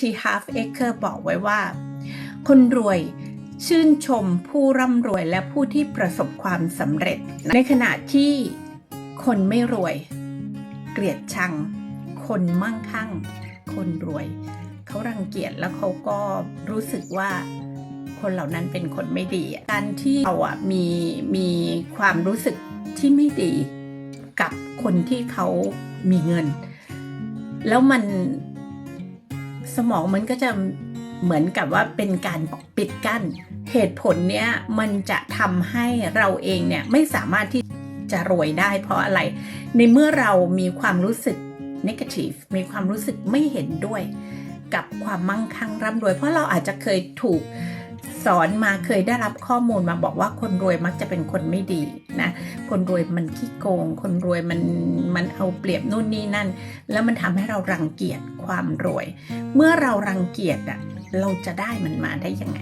ที่ Half Acre บอกไว้ว่า คนรวยชื่นชมผู้ร่ำรวยและผู้ที่ประสบความสำเร็จ ในขณะที่คนไม่รวย เกลียดชัง คนมั่งคั่ง คนรวย เขารังเกียจแล้วเขาก็รู้สึกว่าคนเหล่านั้นเป็นคนไม่ดี การที่เราอะมีมีความรู้สึกที่ไม่ดีกับคนที่เขามีเงิน แล้วมัน สมองมันก็จะเหมือนกับว่าเป็นการปิดกั้น เหตุผลเนี้ยมันจะทำให้เราเองเนี่ยไม่สามารถที่จะรวยได้เพราะอะไร ในเมื่อเรามีความรู้สึก negative มีความรู้สึกไม่เห็นด้วย กับความมั่งคั่งร่ำรวย เพราะเราอาจจะเคยถูกสอนมาเคยได้รับข้อมูลมาบอกว่าคนรวยมักจะเป็นคนไม่ดีนะ คนรวยมันขี้โกง คนรวยมันมันเอาเปรียบนู่นนี่นั่น แล้วมันทำให้เรารังเกียจความรวย เมื่อเรารังเกียจอะเราจะได้มันมาได้ยังไง